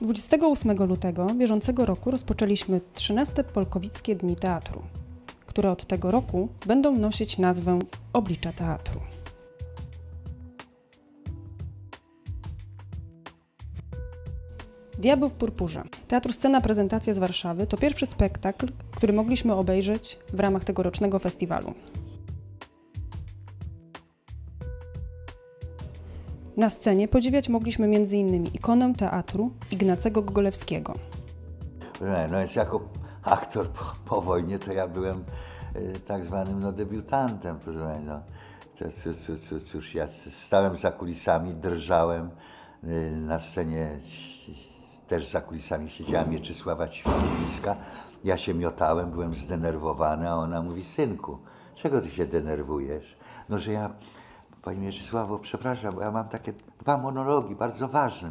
28 lutego bieżącego roku rozpoczęliśmy 13 Polkowickie Dni Teatru, które od tego roku będą nosić nazwę Oblicza Teatru. Diabeł w purpurze. Teatr Scena Prezentacja z Warszawy to pierwszy spektakl, który mogliśmy obejrzeć w ramach tegorocznego festiwalu. Na scenie podziwiać mogliśmy m.in. ikonę teatru Ignacego Gogolewskiego. No więc jako aktor po, po wojnie to ja byłem y, tak zwanym no, debiutantem, proszę. No. To, cóż, cóż, cóż, ja stałem za kulisami, drżałem y, na scenie, też za kulisami siedziała Mieczysława Ćwiklińska. Ja się miotałem, byłem zdenerwowany, a ona mówi, synku, czego ty się denerwujesz? No, że ja Pani Mieczysławo, przepraszam, bo ja mam takie dwa monologi bardzo ważne.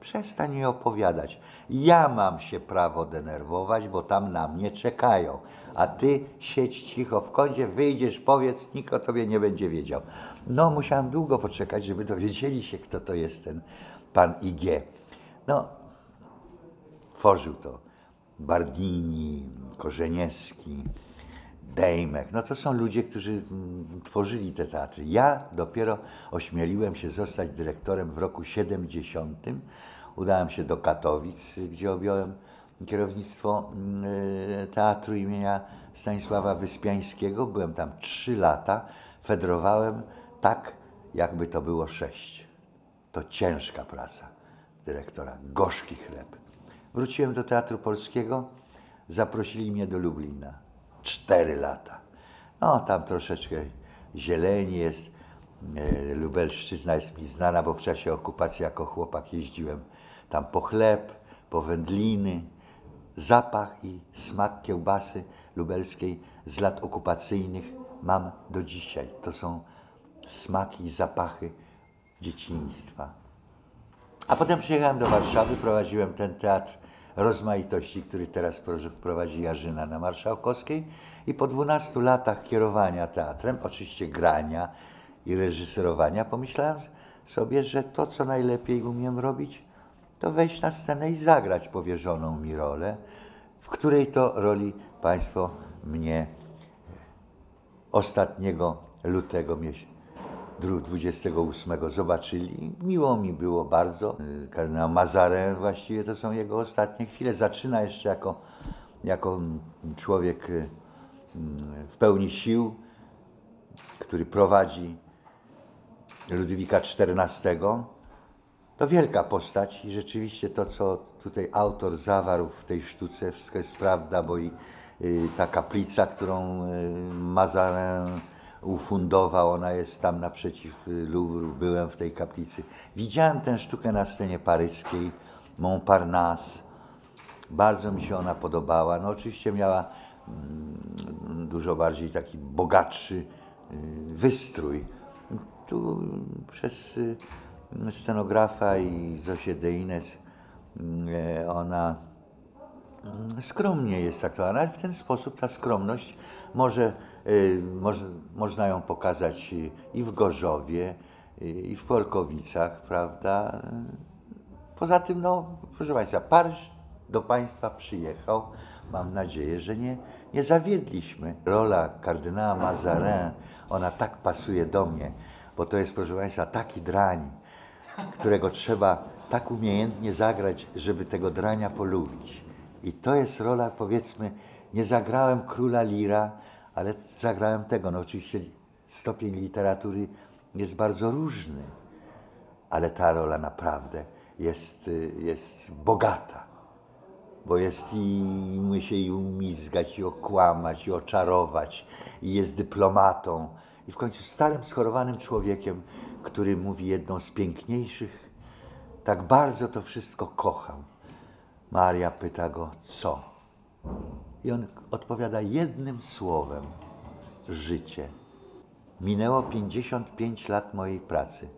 Przestań mi opowiadać. Ja mam się prawo denerwować, bo tam na mnie czekają. A ty siedź cicho w kącie, wyjdziesz, powiedz, nikt o tobie nie będzie wiedział. No, musiałem długo poczekać, żeby dowiedzieli się, kto to jest ten pan IG. No, tworzył to Bardini, Korzeniewski, Dejmek. No to są ludzie, którzy mm, tworzyli te teatry. Ja dopiero ośmieliłem się zostać dyrektorem w roku 70. Udałem się do Katowic, gdzie objąłem kierownictwo mm, e, teatru imienia Stanisława Wyspiańskiego. Byłem tam trzy lata. Federowałem tak, jakby to było sześć. To ciężka praca dyrektora, gorzki chleb. Wróciłem do Teatru Polskiego, zaprosili mnie do Lublina cztery lata. No, tam troszeczkę zieleni jest. E, Lubelszczyzna jest mi znana, bo w czasie okupacji jako chłopak jeździłem tam po chleb, po wędliny. Zapach i smak kiełbasy lubelskiej z lat okupacyjnych mam do dzisiaj. To są smaki i zapachy dzieciństwa. A potem przyjechałem do Warszawy, prowadziłem ten teatr rozmaitości, który teraz prowadzi Jarzyna na Marszałkowskiej. I po 12 latach kierowania teatrem, oczywiście grania i reżyserowania, pomyślałem sobie, że to, co najlepiej umiem robić, to wejść na scenę i zagrać powierzoną mi rolę, w której to roli Państwo mnie ostatniego lutego miesiąca 28 zobaczyli. Miło mi było bardzo. Kardynał Mazarin właściwie to są jego ostatnie chwile. Zaczyna jeszcze jako, jako człowiek mm, w pełni sił, który prowadzi Ludwika XIV. To wielka postać i rzeczywiście to, co tutaj autor zawarł w tej sztuce, wszystko jest prawda, bo i y, ta kaplica, którą y, Mazarin ufundował, ona jest tam naprzeciw Louvre, byłem w tej kaplicy. Widziałem tę sztukę na scenie paryskiej, Montparnasse. Bardzo mi się ona podobała. No oczywiście miała mm, dużo bardziej taki bogatszy y, wystrój. Tu przez y, scenografa i Zosię Deines y, ona skromnie jest traktowana, ale w ten sposób ta skromność może, y, moż, można ją pokazać i w Gorzowie, i w Polkowicach, prawda? Poza tym, no, proszę Państwa, Paryż do Państwa przyjechał. Mam nadzieję, że nie, nie zawiedliśmy. Rola kardynała Mazarin, ona tak pasuje do mnie, bo to jest, proszę Państwa, taki drań, którego trzeba tak umiejętnie zagrać, żeby tego drania polubić. I to jest rola, powiedzmy, nie zagrałem króla Lira, ale zagrałem tego. No oczywiście stopień literatury jest bardzo różny, ale ta rola naprawdę jest, jest bogata. Bo jest i umie się i umizgać, i okłamać, i oczarować, i jest dyplomatą. I w końcu starym, schorowanym człowiekiem, który mówi jedną z piękniejszych, tak bardzo to wszystko kocham Maria pyta go, co? I on odpowiada jednym słowem: życie. Minęło 55 lat mojej pracy.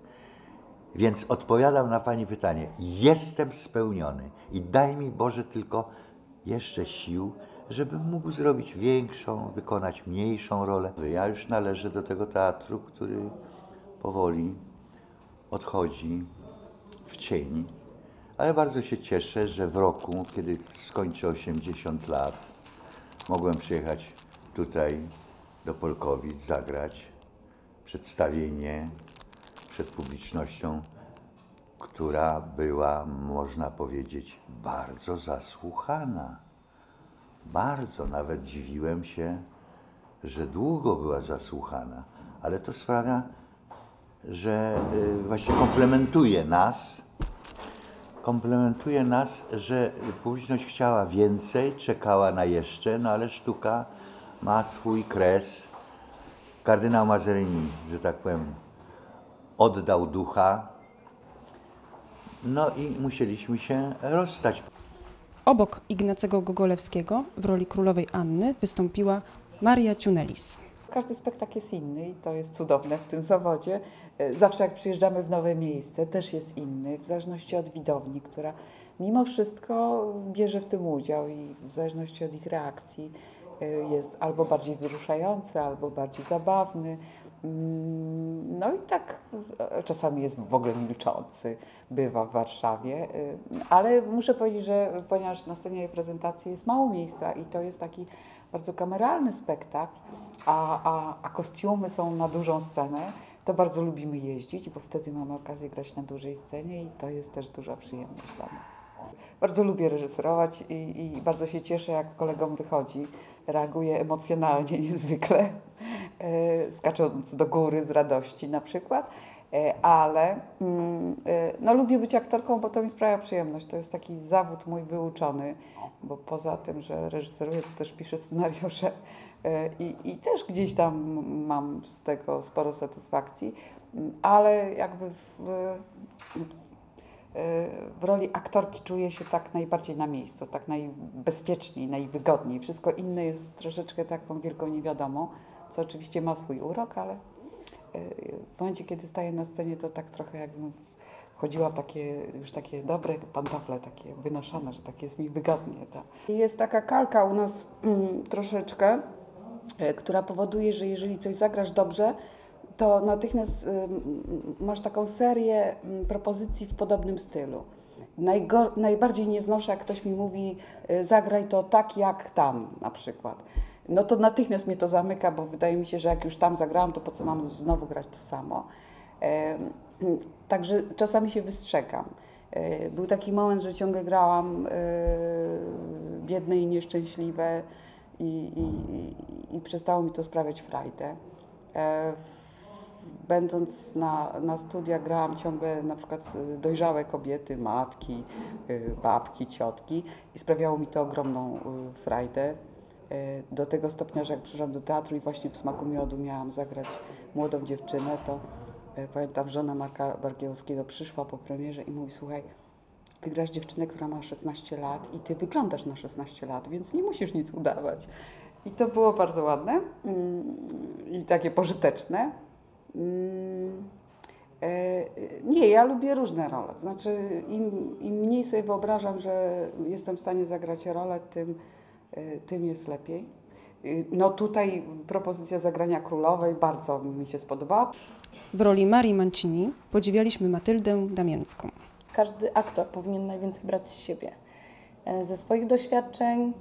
Więc odpowiadam na Pani pytanie: jestem spełniony i daj mi Boże tylko jeszcze sił, żebym mógł zrobić większą, wykonać mniejszą rolę. Ja już należę do tego teatru, który powoli odchodzi w cień Ale bardzo się cieszę, że w roku, kiedy skończę 80 lat, mogłem przyjechać tutaj do Polkowic, zagrać przedstawienie przed publicznością, która była, można powiedzieć, bardzo zasłuchana. Bardzo, nawet dziwiłem się, że długo była zasłuchana, ale to sprawia, że y, właśnie komplementuje nas, komplementuje nas, że publiczność chciała więcej, czekała na jeszcze, no ale sztuka ma swój kres. Kardynał Mazarini, że tak powiem, oddał ducha, no i musieliśmy się rozstać. Obok Ignacego Gogolewskiego w roli królowej Anny wystąpiła Maria Ciunelis. Każdy spektakl jest inny i to jest cudowne w tym zawodzie. E, Zawsze jak przyjeżdżamy w nowe miejsce, też jest inny, w zależności od widowni, która mimo wszystko bierze w tym udział i w zależności od ich reakcji e, jest albo bardziej wzruszający, albo bardziej zabawny. Mm, No i tak e, czasami jest w ogóle milczący, bywa w Warszawie, ale muszę powiedzieć, że ponieważ na scenie prezentacji jest mało miejsca i to jest taki bardzo kameralny spektakl, a, a, a kostiumy są na dużą scenę, to bardzo lubimy jeździć, bo wtedy mamy okazję grać na dużej scenie i to jest też duża przyjemność dla nas. Bardzo lubię reżyserować i, i bardzo się cieszę, jak kolegom wychodzi. Reaguję emocjonalnie niezwykle, e, skacząc do góry z radości na przykład. E, ale mm, e, no, lubię być aktorką, bo to mi sprawia przyjemność. To jest taki zawód mój wyuczony, bo poza tym, że reżyseruję, to też piszę scenariusze i, i też gdzieś tam mam z tego sporo satysfakcji, ale jakby w, w roli aktorki czuję się tak najbardziej na miejscu, tak najbezpieczniej, najwygodniej. Wszystko inne jest troszeczkę taką wielką niewiadomą, co oczywiście ma swój urok, ale e, w momencie, kiedy staję na scenie, to tak trochę jakbym wchodziła w takie już takie dobre pantofle, takie wynoszone, że tak jest mi wygodnie. To. Jest taka kalka u nas mm, troszeczkę, która powoduje, że jeżeli coś zagrasz dobrze, to natychmiast ym, masz taką serię propozycji w podobnym stylu. Najgor- najbardziej nie znoszę, jak ktoś mi mówi, y, zagraj to tak jak tam na przykład. No to natychmiast mnie to zamyka, bo wydaje mi się, że jak już tam zagrałam, to po co mam znowu grać to samo. Także czasami się wystrzegam. E, Był taki moment, że ciągle grałam e, biedne i nieszczęśliwe i, i, i- przestało mi to sprawiać frajdę. E, Będąc na, na studiach grałam ciągle na przykład dojrzałe kobiety, matki, e, babki, ciotki i sprawiało mi to ogromną e, frajdę. E, Do tego stopnia, że jak przyszłam do teatru i właśnie w Smaku Miodu miałam zagrać młodą dziewczynę, to e, pamiętam, żona Marka Bargielowskiego przyszła po premierze i mówi, słuchaj, ty grasz dziewczynę, która ma 16 lat i ty wyglądasz na 16 lat, więc nie musisz nic udawać. I to było bardzo ładne mm, i takie pożyteczne. Mm, e, Nie, ja lubię różne role. To znaczy, im, im mniej sobie wyobrażam, że jestem w stanie zagrać rolę, tym, e, tym jest lepiej. No tutaj propozycja zagrania królowej bardzo mi się spodobała. W roli Marii Mancini podziwialiśmy Matyldę Damięcką. Każdy aktor powinien najwięcej brać z siebie. E, Ze swoich doświadczeń,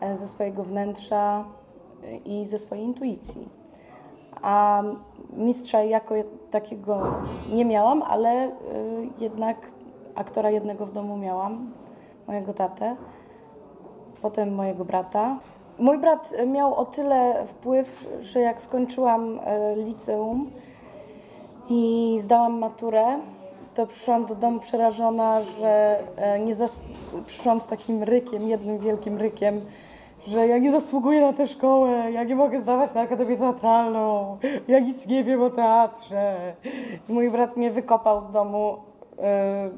e, ze swojego wnętrza e, i ze swojej intuicji. A mistrza jako takiego nie miałam, ale jednak aktora jednego w domu miałam, mojego tatę, potem mojego brata. Mój brat miał o tyle wpływ, że jak skończyłam liceum, i zdałam maturę, to przyszłam do domu przerażona, że e, nie zas... przyszłam z takim rykiem, jednym wielkim rykiem, że ja nie zasługuję na tę szkołę, ja nie mogę zdawać na Akademię Teatralną, ja nic nie wiem o teatrze. Mój brat mnie wykopał z domu, e,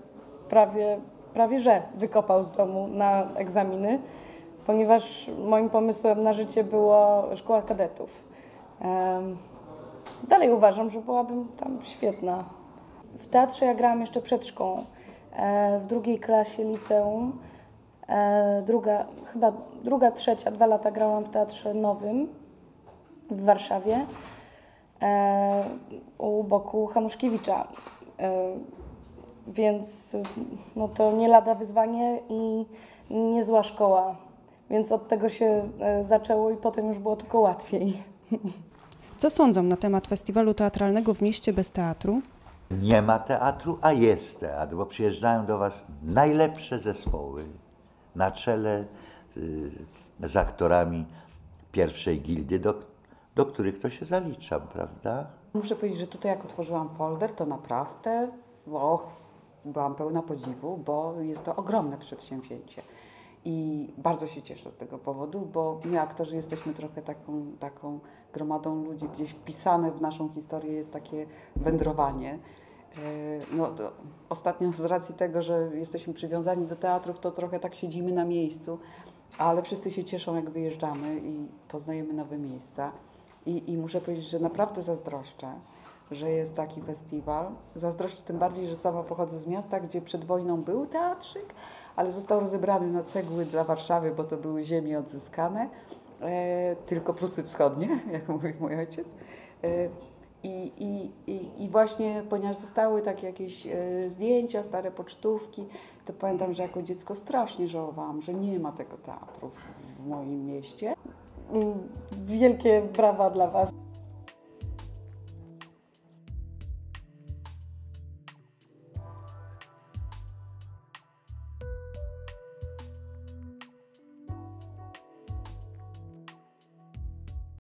prawie, prawie że wykopał z domu na egzaminy, ponieważ moim pomysłem na życie było szkoła kadetów. Em, Dalej uważam, że byłabym tam świetna. W teatrze ja grałam jeszcze przed szkołą. E, w drugiej klasie liceum, e, druga, chyba druga, trzecia, dwa lata grałam w teatrze nowym w Warszawie e, u boku Hanuszkiewicza. Więc no to nie lada wyzwanie i niezła szkoła. Więc od tego się zaczęło i potem już było tylko łatwiej. Co sądzą na temat festiwalu teatralnego w mieście bez teatru? Nie ma teatru, a jest teatr, bo przyjeżdżają do Was najlepsze zespoły na czele y, z aktorami pierwszej gildy, do, do których to się zaliczam, prawda? Muszę powiedzieć, że tutaj jak otworzyłam folder, to naprawdę, och, byłam pełna podziwu, bo jest to ogromne przedsięwzięcie. I bardzo się cieszę z tego powodu, bo my aktorzy jesteśmy trochę taką, taką gromadą ludzi, gdzieś wpisane w naszą historię jest takie wędrowanie. E, No, ostatnio z racji tego, że jesteśmy przywiązani do teatrów, to trochę tak siedzimy na miejscu, ale wszyscy się cieszą, jak wyjeżdżamy i poznajemy nowe miejsca. I, I muszę powiedzieć, że naprawdę zazdroszczę, że jest taki festiwal. Zazdroszczę tym bardziej, że sama pochodzę z miasta, gdzie przed wojną był teatrzyk, ale został rozebrany na cegły dla Warszawy, bo to były ziemie odzyskane, e, tylko Prusy Wschodnie, jak mówił mój ojciec. E, i, i, i, I właśnie, ponieważ zostały takie jakieś e, zdjęcia, stare pocztówki, to pamiętam, że jako dziecko strasznie żałowałam, że nie ma tego teatru w, w moim mieście. Mm, Wielkie brawa dla Was.